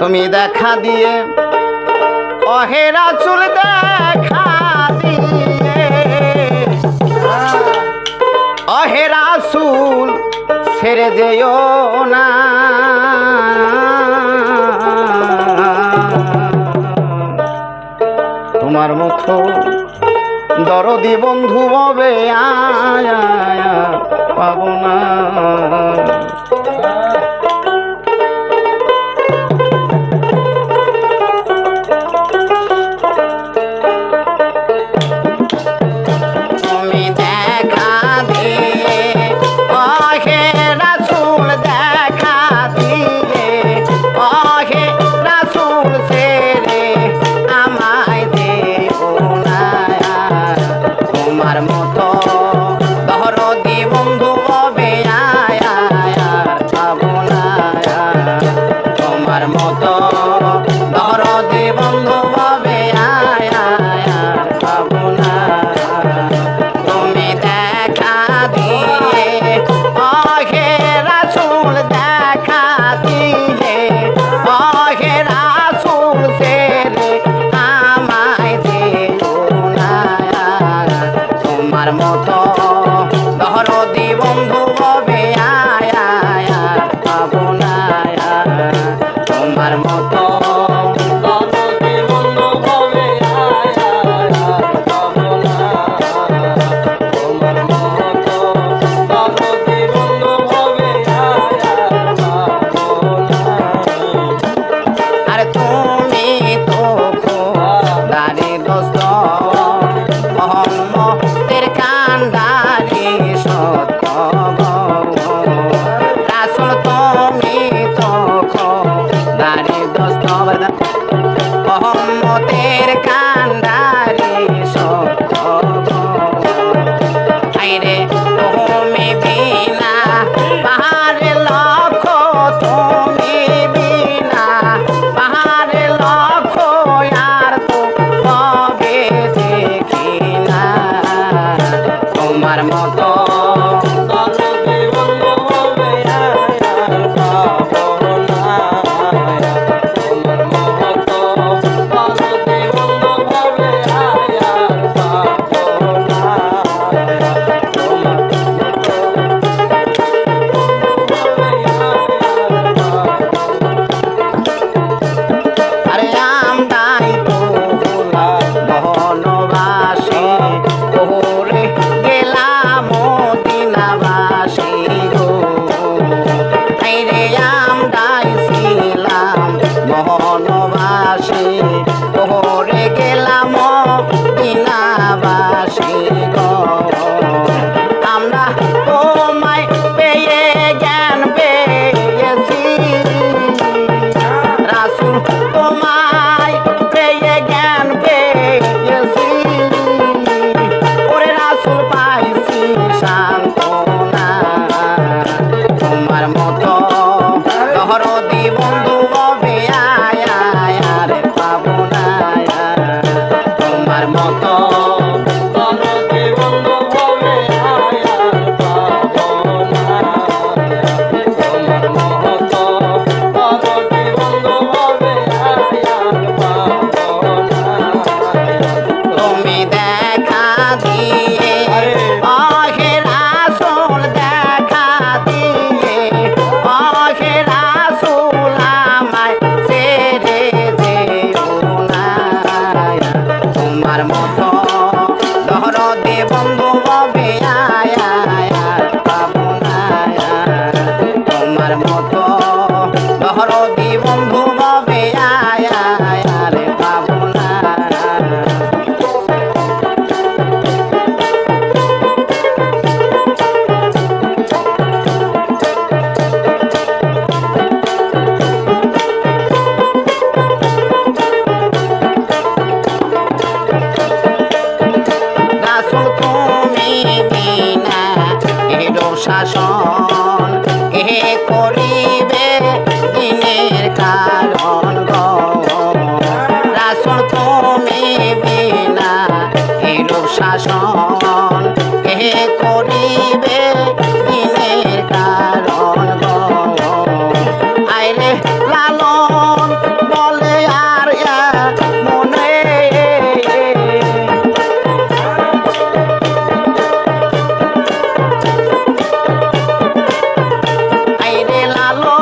তুমি দেখা দিয়ে অহেরা চুল দেখা দিয়ে। অহেরা চুল ছেড়ে যেও না। তোমার মতো দরদি বন্ধু হবে আয়া পাবো না। জগতের কা শাসন এ করিবে দিনের কারণ রাসুল তুমি বিনা এরূপ শাসন এ করিবে দিনের কারণ আইরে লালন Hello.